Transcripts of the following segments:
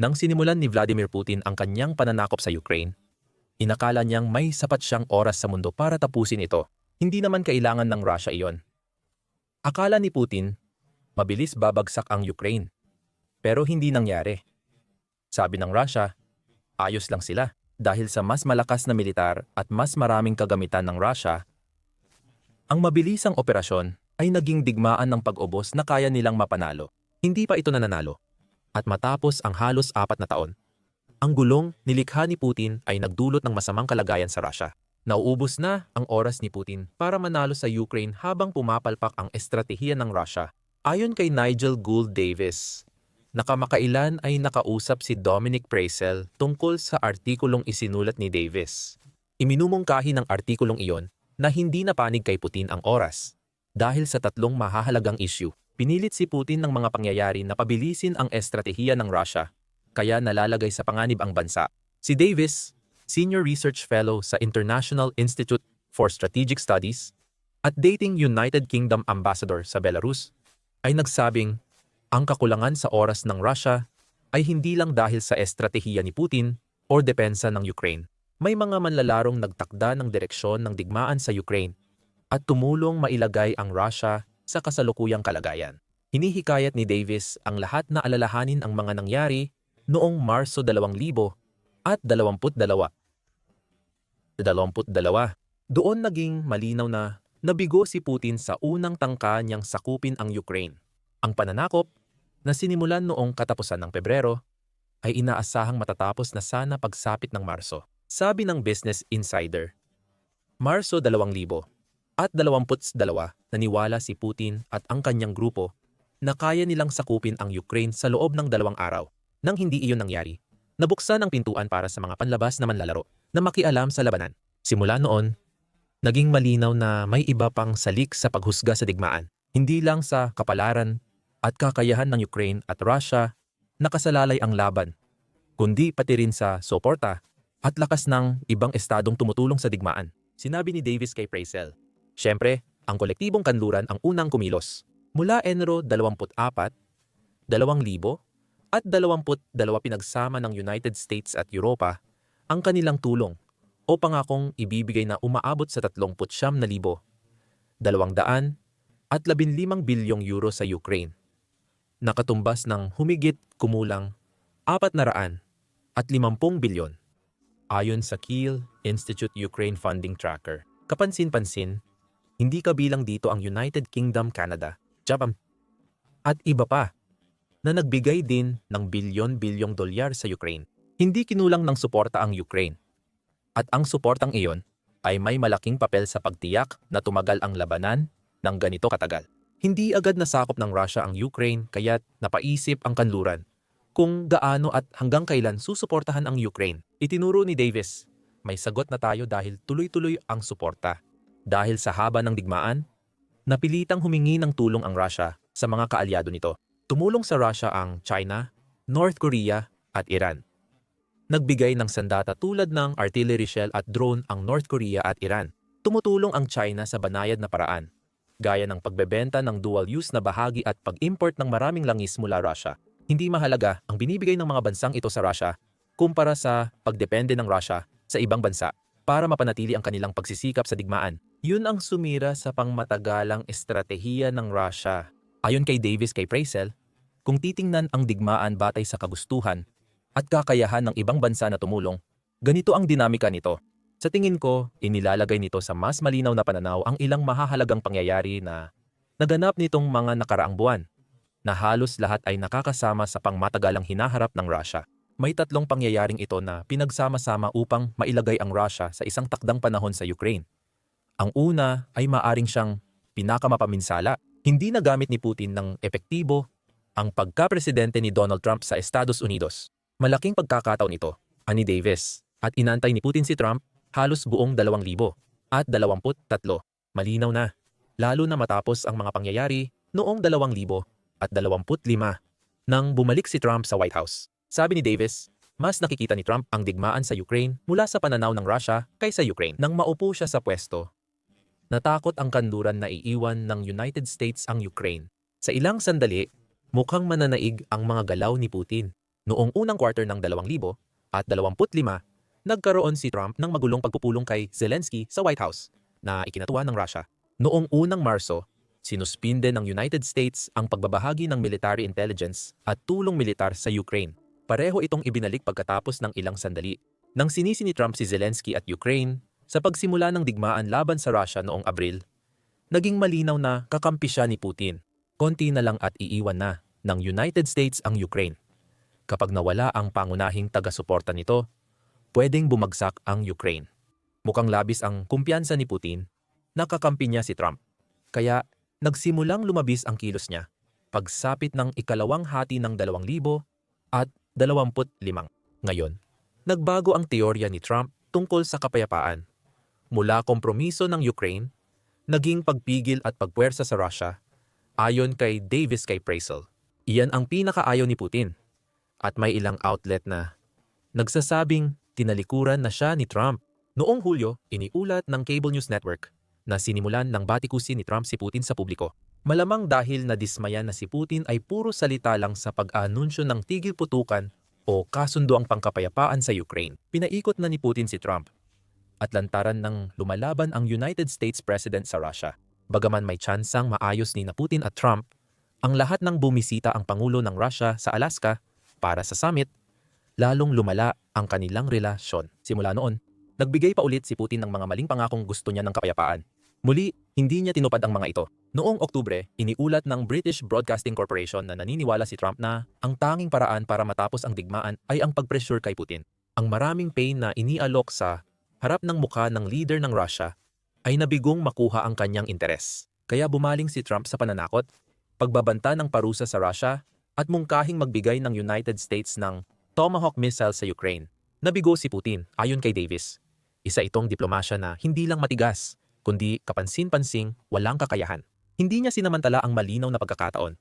Nang sinimulan ni Vladimir Putin ang kanyang pananakop sa Ukraine, inakala niyang may sapat siyang oras sa mundo para tapusin ito. Hindi naman kailangan ng Russia iyon. Akala ni Putin, mabilis babagsak ang Ukraine. Pero hindi nangyari. Sabi ng Russia, ayos lang sila dahil sa mas malakas na militar at mas maraming kagamitan ng Russia. Ang mabilisang operasyon ay naging digmaan ng pag-ubos na kaya nilang mapanalo. Hindi pa ito nananalo. At matapos ang halos apat na taon, ang gulong nilikha ni Putin ay nagdulot ng masamang kalagayan sa Russia. Nauubos na ang oras ni Putin para manalo sa Ukraine habang pumapalpak ang estratehiya ng Russia. Ayon kay Nigel Gould Davis, nakamakailan ay nakausap si Dominic Praisel tungkol sa artikulong isinulat ni Davis. Iminumungkahi ng artikulong iyon na hindi napanig kay Putin ang oras dahil sa tatlong mahahalagang issue. Pinilit si Putin ng mga pangyayari na pabilisin ang estratehiya ng Russia, kaya nalalagay sa panganib ang bansa. Si Davis, Senior Research Fellow sa International Institute for Strategic Studies at dating United Kingdom Ambassador sa Belarus, ay nagsabing ang kakulangan sa oras ng Russia ay hindi lang dahil sa estratehiya ni Putin o depensa ng Ukraine. May mga manlalarong nagtakda ng direksyon ng digmaan sa Ukraine at tumulong mailagay ang Russia sa kasalukuyang kalagayan. Hinihikayat ni Davis ang lahat na alalahanin ang mga nangyari noong Marso 2000 at 22. 22. Doon naging malinaw na nabigo si Putin sa unang tangka niyang sakupin ang Ukraine. Ang pananakop na sinimulan noong katapusan ng Pebrero ay inaasahang matatapos na sana pagsapit ng Marso. Sabi ng Business Insider, Marso 2000 at 22 naniwala si Putin at ang kanyang grupo na kaya nilang sakupin ang Ukraine sa loob ng dalawang araw. Nang hindi iyon nangyari, nabuksan ang pintuan para sa mga panlabas na manlalaro na makialam sa labanan. Simula noon, naging malinaw na may iba pang salik sa paghusga sa digmaan, hindi lang sa kapalaran at kakayahan ng Ukraine at Russia nakasalalay ang laban, kundi pati rin sa suporta at lakas ng ibang estadong tumutulong sa digmaan. Sinabi ni Davis kay Praisel, Siyempre, ang kolektibong kanluran ang unang kumilos. Mula Enero 24, 2000 at 22 pinagsama ng United States at Europa ang kanilang tulong o pangakong ibibigay na umaabot sa 39,000 200 at 15 bilyong euro sa Ukraine. Nakatumbas ng humigit kumulang 400 at 50 bilyon ayon sa Kiel Institute Ukraine Funding Tracker. Kapansin-pansin, hindi kabilang dito ang United Kingdom, Canada, Japan, at iba pa na nagbigay din ng bilyon-bilyong dolyar sa Ukraine. Hindi kinulang ng suporta ang Ukraine. At ang suportang iyon ay may malaking papel sa pagtiyak na tumagal ang labanan ng ganito katagal. Hindi agad nasakop ng Russia ang Ukraine kaya't napaisip ang kanluran kung gaano at hanggang kailan susuportahan ang Ukraine. Itinuro ni Davis, may sagot na tayo dahil tuloy-tuloy ang suporta. Dahil sa haba ng digmaan, napilitang humingi ng tulong ang Russia sa mga kaalyado nito. Tumulong sa Russia ang China, North Korea at Iran. Nagbigay ng sandata tulad ng artillery shell at drone ang North Korea at Iran. Tumutulong ang China sa banayad na paraan, gaya ng pagbebenta ng dual-use na bahagi at pag-import ng maraming langis mula Russia. Hindi mahalaga ang binibigay ng mga bansang ito sa Russia kumpara sa pagdepende ng Russia sa ibang bansa para mapanatili ang kanilang pagsisikap sa digmaan. Yun ang sumira sa pangmatagalang estratehiya ng Russia. Ayon kay Davis kay Praisel, kung titingnan ang digmaan batay sa kagustuhan at kakayahan ng ibang bansa na tumulong, ganito ang dinamika nito. Sa tingin ko, inilalagay nito sa mas malinaw na pananaw ang ilang mahahalagang pangyayari na naganap nitong mga nakaraang buwan, na halos lahat ay nakakasama sa pangmatagalang hinaharap ng Russia. May tatlong pangyayaring ito na pinagsama-sama upang mailagay ang Russia sa isang takdang panahon sa Ukraine. Ang una ay maaring siyang pinakamapaminsala. Hindi nagamit ni Putin ng epektibo ang pagka-presidente ni Donald Trump sa Estados Unidos. Malaking pagkakataon ito, ani Davis, at inantay ni Putin si Trump halos buong 2,000 at 23. Malinaw na, lalo na matapos ang mga pangyayari noong 2,000 at 25 nang bumalik si Trump sa White House. Sabi ni Davis, mas nakikita ni Trump ang digmaan sa Ukraine mula sa pananaw ng Russia kaysa Ukraine. Nang maupo siya sa pwesto, Natakot ang kanluran na iiwan ng United States ang Ukraine. Sa ilang sandali, mukhang mananaig ang mga galaw ni Putin. Noong unang quarter ng 2000 at 25, nagkaroon si Trump ng magulong pagpupulong kay Zelensky sa White House na ikinatuwa ng Russia. Noong unang Marso, sinuspinde ng United States ang pagbabahagi ng military intelligence at tulong militar sa Ukraine. Pareho itong ibinalik pagkatapos ng ilang sandali. Nang sinisi ni Trump si Zelensky at Ukraine sa pagsimula ng digmaan laban sa Russia noong Abril, naging malinaw na kakampi siya ni Putin. Konti na lang at iiwan na ng United States ang Ukraine. Kapag nawala ang pangunahing taga-suporta nito, pwedeng bumagsak ang Ukraine. Mukhang labis ang kumpiyansa ni Putin, nakakampi niya si Trump. Kaya nagsimulang lumabis ang kilos niya pagsapit ng ikalawang hati ng 2,000 at 25. Ngayon, nagbago ang teorya ni Trump tungkol sa kapayapaan. Mula kompromiso ng Ukraine, naging pagpigil at pagpuwersa sa Russia, ayon kay Davis K. Praisel. Iyan ang pinakaayaw ni Putin. At may ilang outlet na nagsasabing tinalikuran na siya ni Trump. Noong Hulyo, iniulat ng Cable News Network na sinimulan ng batikusin ni Trump si Putin sa publiko. Malamang dahil nadismaya na si Putin ay puro salita lang sa pag-anunsyo ng tigil putukan o kasundo ang pangkapayapaan sa Ukraine. Pinaikot na ni Putin si Trump at lantaran ng lumalaban ang United States President sa Russia. Bagaman may tsansang maayos ni na Putin at Trump, ang lahat ng bumisita ang Pangulo ng Russia sa Alaska para sa summit, lalong lumala ang kanilang relasyon. Simula noon, nagbigay pa ulit si Putin ng mga maling pangakong gusto niya ng kapayapaan. Muli, hindi niya tinupad ang mga ito. Noong Oktubre, iniulat ng British Broadcasting Corporation na naniniwala si Trump na ang tanging paraan para matapos ang digmaan ay ang pag-pressure kay Putin. Ang maraming pain na inialok sa harap ng mukha ng leader ng Russia ay nabigong makuha ang kanyang interes. Kaya bumaling si Trump sa pananakot, pagbabanta ng parusa sa Russia at mungkahing magbigay ng United States ng Tomahawk missile sa Ukraine. Nabigo si Putin ayon kay Davis. Isa itong diplomasya na hindi lang matigas, kundi kapansin-pansing walang kakayahan. Hindi niya sinamantala ang malinaw na pagkakataon.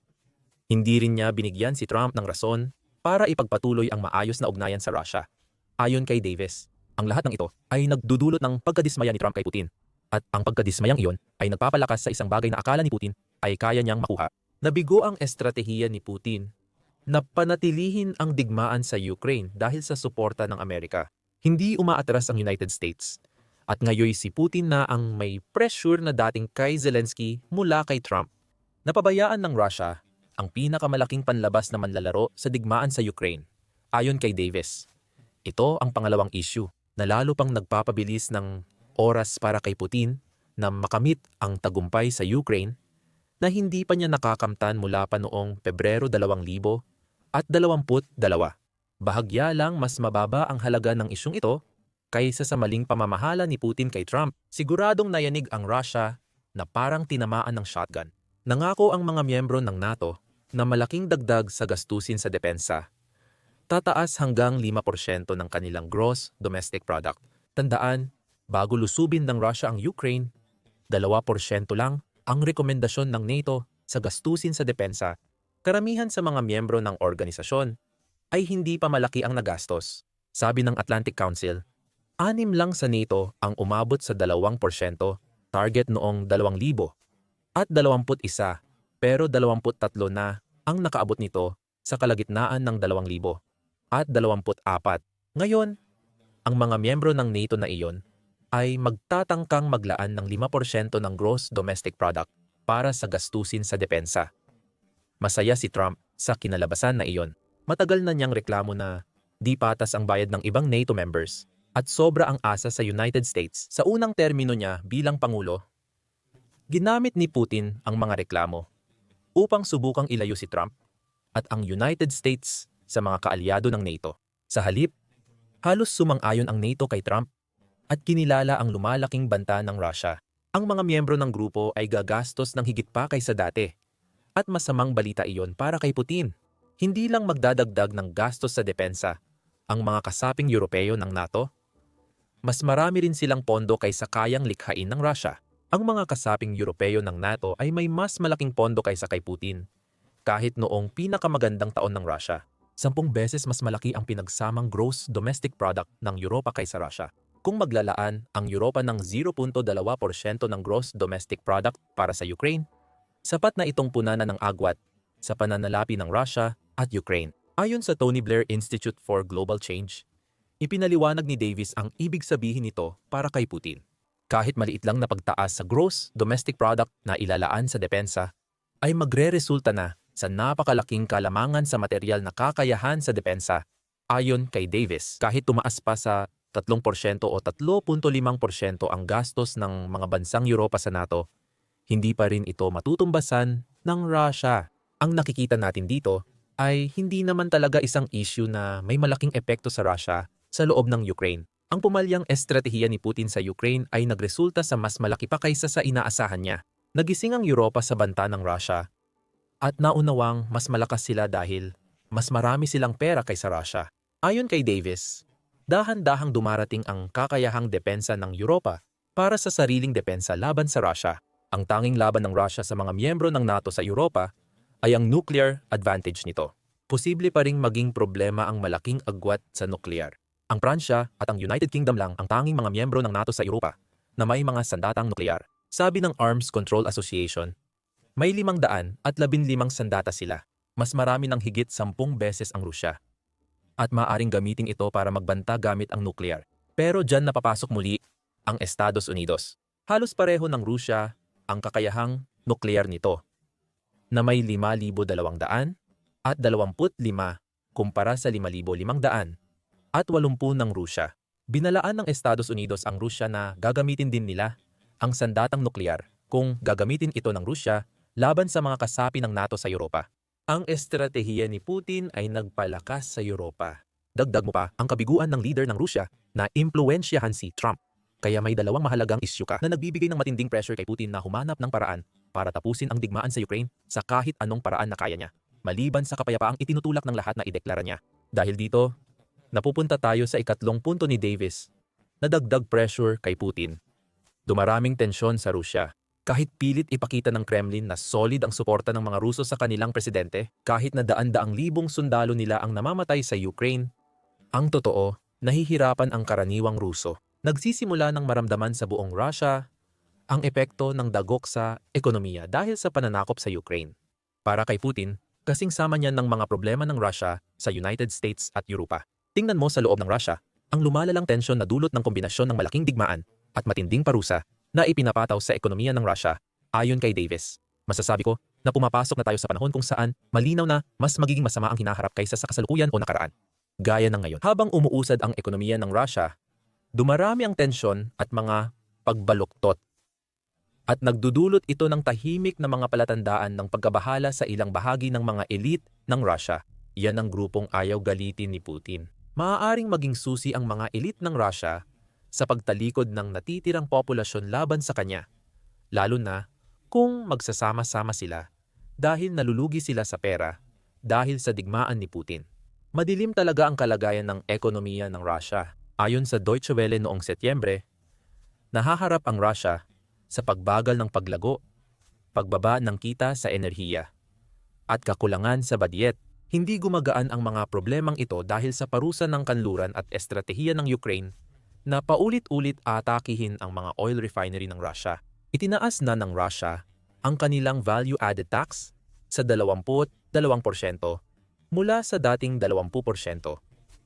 Hindi rin niya binigyan si Trump ng rason para ipagpatuloy ang maayos na ugnayan sa Russia. Ayon kay Davis, ang lahat ng ito ay nagdudulot ng pagkadismaya ni Trump kay Putin. At ang pagkadismayang iyon ay nagpapalakas sa isang bagay na akala ni Putin ay kaya niyang makuha. Nabigo ang estratehiya ni Putin na panatilihin ang digmaan sa Ukraine dahil sa suporta ng Amerika. Hindi umaatras ang United States. At ngayoy si Putin na ang may pressure na dating kay Zelensky mula kay Trump. Napabayaan ng Russia ang pinakamalaking panlabas na manlalaro sa digmaan sa Ukraine. Ayon kay Davis, ito ang pangalawang issue na lalo pang nagpapabilis ng oras para kay Putin na makamit ang tagumpay sa Ukraine na hindi pa niya nakakamtan mula pa noong Pebrero 2000 at 22. Bahagya lang mas mababa ang halaga ng isyong ito kaysa sa maling pamamahala ni Putin kay Trump. Siguradong nayanig ang Russia na parang tinamaan ng shotgun. Nangako ang mga miyembro ng NATO na malaking dagdag sa gastusin sa depensa. Tataas hanggang 5% ng kanilang gross domestic product. Tandaan, bago lusubin ng Russia ang Ukraine, 2% lang ang rekomendasyon ng NATO sa gastusin sa depensa. Karamihan sa mga miyembro ng organisasyon ay hindi pa malaki ang nagastos. Sabi ng Atlantic Council, anim lang sa NATO ang umabot sa 2%, target noong 2,000, at 21 pero 23 na ang nakaabot nito sa kalagitnaan ng 2,000 at 24. Ngayon, ang mga miyembro ng NATO na iyon ay magtatangkang maglaan ng 5% ng gross domestic product para sa gastusin sa depensa. Masaya si Trump sa kinalabasan na iyon. Matagal na niyang reklamo na di patas ang bayad ng ibang NATO members at sobra ang asa sa United States. Sa unang termino niya bilang Pangulo, ginamit ni Putin ang mga reklamo upang subukang ilayo si Trump at ang United States sa mga kaalyado ng NATO. Sa halip, halos sumang-ayon ang NATO kay Trump at kinilala ang lumalaking banta ng Russia. Ang mga miyembro ng grupo ay gagastos ng higit pa kaysa dati. At masamang balita iyon para kay Putin. Hindi lang magdadagdag ng gastos sa depensa ang mga kasaping Europeo ng NATO, mas marami rin silang pondo kaysa kayang likhain ng Russia. Ang mga kasaping Europeo ng NATO ay may mas malaking pondo kaysa kay Putin, kahit noong pinakamagandang taon ng Russia. Sampung beses mas malaki ang pinagsamang gross domestic product ng Europa kaysa Russia. Kung maglalaan ang Europa ng 0.2% ng gross domestic product para sa Ukraine, sapat na itong punanan ng agwat sa pananalapi ng Russia at Ukraine. Ayon sa Tony Blair Institute for Global Change, ipinaliwanag ni Davis ang ibig sabihin nito para kay Putin. Kahit maliit lang na pagtaas sa gross domestic product na ilalaan sa depensa, ay magre-resulta na sa napakalaking kalamangan sa material na kakayahan sa depensa. Ayon kay Davis, kahit tumaas pa sa 3% o 3.5% ang gastos ng mga bansang Europa sa NATO, hindi pa rin ito matutumbasan ng Russia. Ang nakikita natin dito ay hindi naman talaga isang issue na may malaking epekto sa Russia sa loob ng Ukraine. Ang pumalyang estratehiya ni Putin sa Ukraine ay nagresulta sa mas malaki pa kaysa sa inaasahan niya. Nagising ang Europa sa banta ng Russia at naunawang mas malakas sila dahil mas marami silang pera kaysa Russia. Ayon kay Davis, dahan-dahang dumarating ang kakayahang depensa ng Europa para sa sariling depensa laban sa Russia. Ang tanging laban ng Russia sa mga miyembro ng NATO sa Europa ay ang nuclear advantage nito. Posible pa ring maging problema ang malaking agwat sa nuklear. Ang Pransya at ang United Kingdom lang ang tanging mga miyembro ng NATO sa Europa na may mga sandatang nuklear. Sabi ng Arms Control Association, may limang daan at labinlimang sandata sila. Mas marami ng higit sampung beses ang Rusya. At maaring gamitin ito para magbanta gamit ang nuklear. Pero dyan napapasok muli ang Estados Unidos. Halos pareho ng Rusya ang kakayahang nuklear nito na may 5,200 at 25 kumpara sa 5,500 at 80 ng Rusya. Binalaan ng Estados Unidos ang Rusya na gagamitin din nila ang sandatang nuklear kung gagamitin ito ng Rusya laban sa mga kasapi ng NATO sa Europa. Ang estratehiya ni Putin ay nagpalakas sa Europa. Dagdag mo pa ang kabiguan ng leader ng Rusya na impluensyahan si Trump. Kaya may dalawang mahalagang isyu ka na nagbibigay ng matinding pressure kay Putin na humanap ng paraan para tapusin ang digmaan sa Ukraine sa kahit anong paraan na kaya niya, maliban sa kapayapaang itinutulak ng lahat na ideklara niya. Dahil dito, napupunta tayo sa ikatlong punto ni Davis na dagdag pressure kay Putin. Dumaraming tensyon sa Rusya. Kahit pilit ipakita ng Kremlin na solid ang suporta ng mga Ruso sa kanilang presidente, kahit na daan-daang libong sundalo nila ang namamatay sa Ukraine, ang totoo, nahihirapan ang karaniwang Ruso nagsisimula ng maramdaman sa buong Russia ang epekto ng dagok sa ekonomiya dahil sa pananakop sa Ukraine. Para kay Putin, kasing sama niyan ng mga problema ng Russia sa United States at Europa. Tingnan mo sa loob ng Russia, ang lumalalang tensyon na dulot ng kombinasyon ng malaking digmaan at matinding parusa na ipinapataw sa ekonomiya ng Russia ayon kay Davis. Masasabi ko na pumapasok na tayo sa panahon kung saan malinaw na mas magiging masama ang hinaharap kaysa sa kasalukuyan o nakaraan. Gaya ng ngayon. Habang umuusad ang ekonomiya ng Russia Dumarami ang tensyon at mga pagbaluktot. At nagdudulot ito ng tahimik na mga palatandaan ng pagkabahala sa ilang bahagi ng mga elite ng Russia. Yan ang grupong ayaw galitin ni Putin. Maaaring maging susi ang mga elite ng Russia sa pagtalikod ng natitirang populasyon laban sa kanya, lalo na kung magsasama-sama sila dahil nalulugi sila sa pera dahil sa digmaan ni Putin. Madilim talaga ang kalagayan ng ekonomiya ng Russia Ayon sa Deutsche Welle noong Setyembre, nahaharap ang Russia sa pagbagal ng paglago, pagbaba ng kita sa enerhiya, at kakulangan sa badyet. Hindi gumagaan ang mga problemang ito dahil sa parusa ng kanluran at estratehiya ng Ukraine na paulit-ulit atakihin ang mga oil refinery ng Russia. Itinaas na ng Russia ang kanilang value-added tax sa 22% mula sa dating 20%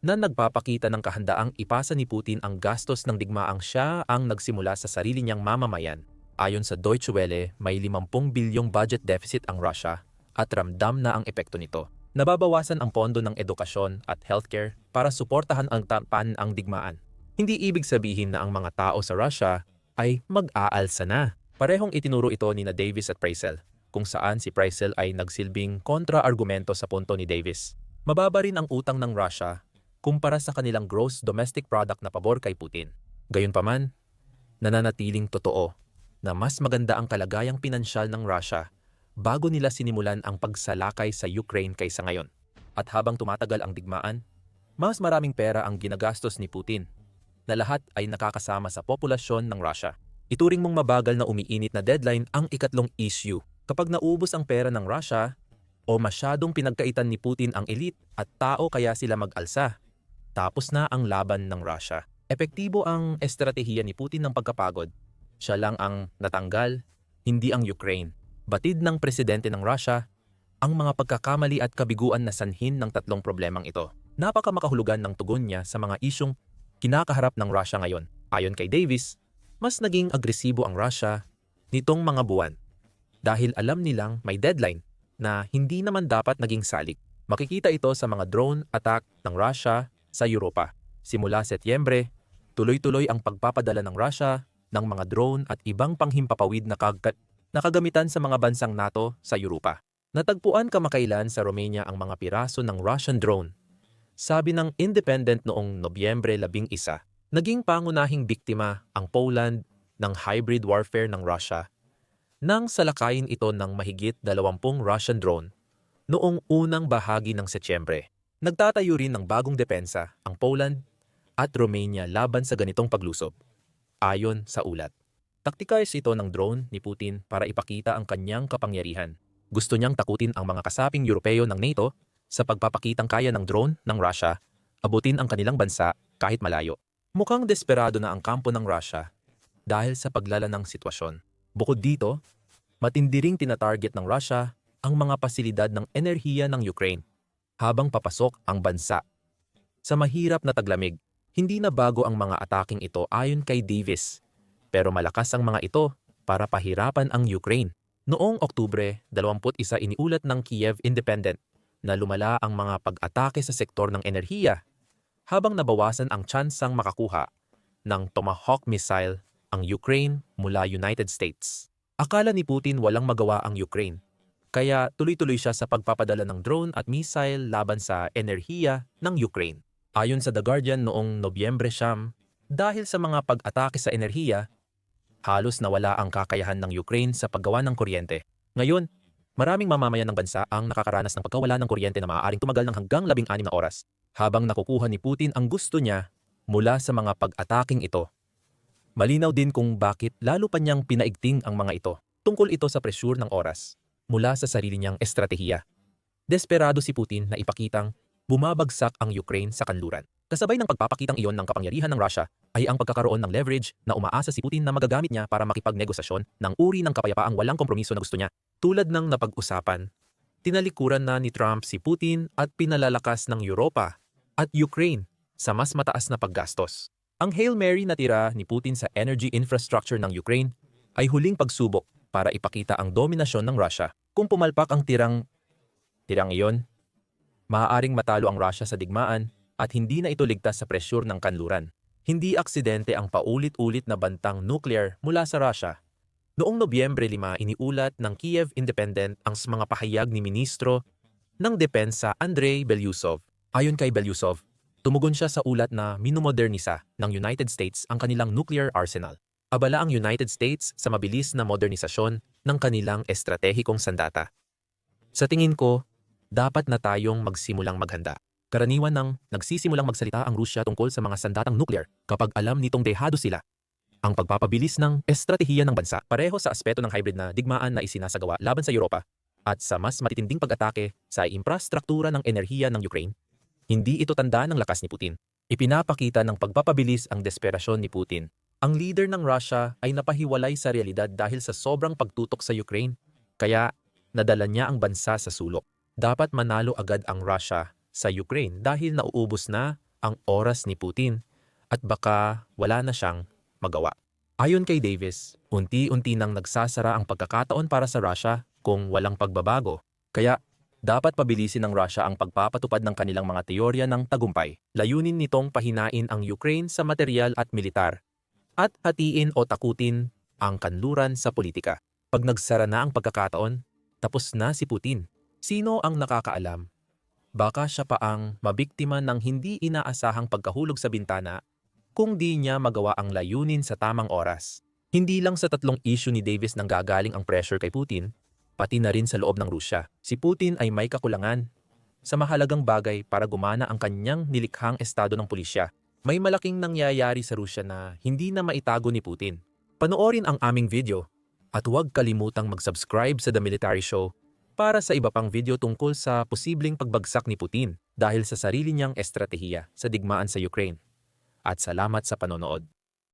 na nagpapakita ng kahandaang ipasa ni Putin ang gastos ng digmaang siya ang nagsimula sa sarili niyang mamamayan. Ayon sa Deutsche Welle, may 50 bilyong budget deficit ang Russia at ramdam na ang epekto nito. Nababawasan ang pondo ng edukasyon at healthcare para suportahan ang tapan ang digmaan. Hindi ibig sabihin na ang mga tao sa Russia ay mag-aalsa na. Parehong itinuro ito ni na Davis at Preissel, kung saan si Preissel ay nagsilbing kontra-argumento sa punto ni Davis. Mababa rin ang utang ng Russia kumpara sa kanilang gross domestic product na pabor kay Putin. Gayunpaman, nananatiling totoo na mas maganda ang kalagayang pinansyal ng Russia bago nila sinimulan ang pagsalakay sa Ukraine kaysa ngayon. At habang tumatagal ang digmaan, mas maraming pera ang ginagastos ni Putin na lahat ay nakakasama sa populasyon ng Russia. Ituring mong mabagal na umiinit na deadline ang ikatlong issue. Kapag naubos ang pera ng Russia o masyadong pinagkaitan ni Putin ang elite at tao kaya sila mag-alsa tapos na ang laban ng Russia. Epektibo ang estratehiya ni Putin ng pagkapagod. Siya lang ang natanggal, hindi ang Ukraine. Batid ng presidente ng Russia, ang mga pagkakamali at kabiguan na sanhin ng tatlong problemang ito. Napakamakahulugan ng tugon niya sa mga isyong kinakaharap ng Russia ngayon. Ayon kay Davis, mas naging agresibo ang Russia nitong mga buwan dahil alam nilang may deadline na hindi naman dapat naging salik. Makikita ito sa mga drone attack ng Russia sa Europa. Simula Setyembre, tuloy-tuloy ang pagpapadala ng Russia ng mga drone at ibang panghimpapawid na, kag- na kagamitan sa mga bansang NATO sa Europa. Natagpuan kamakailan sa Romania ang mga piraso ng Russian drone. Sabi ng Independent noong Nobyembre 11, naging pangunahing biktima ang Poland ng hybrid warfare ng Russia nang salakayin ito ng mahigit 20 Russian drone noong unang bahagi ng Setyembre. Nagtatayo rin ng bagong depensa ang Poland at Romania laban sa ganitong paglusob, ayon sa ulat. Taktikais ito ng drone ni Putin para ipakita ang kanyang kapangyarihan. Gusto niyang takutin ang mga kasaping Europeo ng NATO sa pagpapakitang kaya ng drone ng Russia abutin ang kanilang bansa kahit malayo. Mukhang desperado na ang kampo ng Russia dahil sa paglala ng sitwasyon. Bukod dito, matindi ring tinatarget ng Russia ang mga pasilidad ng enerhiya ng Ukraine habang papasok ang bansa. Sa mahirap na taglamig, hindi na bago ang mga ataking ito ayon kay Davis, pero malakas ang mga ito para pahirapan ang Ukraine. Noong Oktubre 21 iniulat ng Kiev Independent na lumala ang mga pag-atake sa sektor ng enerhiya habang nabawasan ang tsansang makakuha ng Tomahawk missile ang Ukraine mula United States. Akala ni Putin walang magawa ang Ukraine, kaya tuloy-tuloy siya sa pagpapadala ng drone at missile laban sa enerhiya ng Ukraine. Ayon sa The Guardian noong Nobyembre siyam, dahil sa mga pag-atake sa enerhiya, halos nawala ang kakayahan ng Ukraine sa paggawa ng kuryente. Ngayon, maraming mamamayan ng bansa ang nakakaranas ng pagkawala ng kuryente na maaaring tumagal ng hanggang 16 na oras, habang nakukuha ni Putin ang gusto niya mula sa mga pag-ataking ito. Malinaw din kung bakit lalo pa niyang pinaigting ang mga ito. Tungkol ito sa presyur ng oras mula sa sarili niyang estratehiya. Desperado si Putin na ipakitang bumabagsak ang Ukraine sa kanluran. Kasabay ng pagpapakitang iyon ng kapangyarihan ng Russia ay ang pagkakaroon ng leverage na umaasa si Putin na magagamit niya para makipagnegosasyon ng uri ng kapayapaang walang kompromiso na gusto niya. Tulad ng napag-usapan, tinalikuran na ni Trump si Putin at pinalalakas ng Europa at Ukraine sa mas mataas na paggastos. Ang Hail Mary na tira ni Putin sa energy infrastructure ng Ukraine ay huling pagsubok para ipakita ang dominasyon ng Russia. Kung pumalpak ang tirang tirang iyon, maaaring matalo ang Russia sa digmaan at hindi na ito ligtas sa presyur ng kanluran. Hindi aksidente ang paulit-ulit na bantang nuclear mula sa Russia. Noong Nobyembre 5, iniulat ng Kiev Independent ang mga pahayag ni Ministro ng Depensa Andrei Belyusov. Ayon kay Belyusov, tumugon siya sa ulat na minumodernisa ng United States ang kanilang nuclear arsenal. Abala ang United States sa mabilis na modernisasyon ng kanilang estratehikong sandata. Sa tingin ko, dapat na tayong magsimulang maghanda. Karaniwan nang nagsisimulang magsalita ang Rusya tungkol sa mga sandatang nuclear kapag alam nitong dehado sila. Ang pagpapabilis ng estratehiya ng bansa pareho sa aspeto ng hybrid na digmaan na isinasagawa laban sa Europa at sa mas matitinding pag-atake sa infrastruktura ng enerhiya ng Ukraine, hindi ito tanda ng lakas ni Putin. Ipinapakita ng pagpapabilis ang desperasyon ni Putin. Ang leader ng Russia ay napahiwalay sa realidad dahil sa sobrang pagtutok sa Ukraine, kaya nadala niya ang bansa sa sulok. Dapat manalo agad ang Russia sa Ukraine dahil nauubos na ang oras ni Putin at baka wala na siyang magawa. Ayon kay Davis, unti-unti nang nagsasara ang pagkakataon para sa Russia kung walang pagbabago. Kaya dapat pabilisin ng Russia ang pagpapatupad ng kanilang mga teorya ng tagumpay. Layunin nitong pahinain ang Ukraine sa material at militar at hatiin o takutin ang kanluran sa politika. Pag nagsara na ang pagkakataon, tapos na si Putin. Sino ang nakakaalam baka siya pa ang mabiktima ng hindi inaasahang pagkahulog sa bintana kung di niya magawa ang layunin sa tamang oras. Hindi lang sa tatlong issue ni Davis nang gagaling ang pressure kay Putin, pati na rin sa loob ng Rusya. Si Putin ay may kakulangan sa mahalagang bagay para gumana ang kanyang nilikhang estado ng pulisya. May malaking nangyayari sa Rusya na hindi na maitago ni Putin. Panoorin ang aming video at huwag kalimutang mag-subscribe sa The Military Show para sa iba pang video tungkol sa posibleng pagbagsak ni Putin dahil sa sarili niyang estratehiya sa digmaan sa Ukraine. At salamat sa panonood.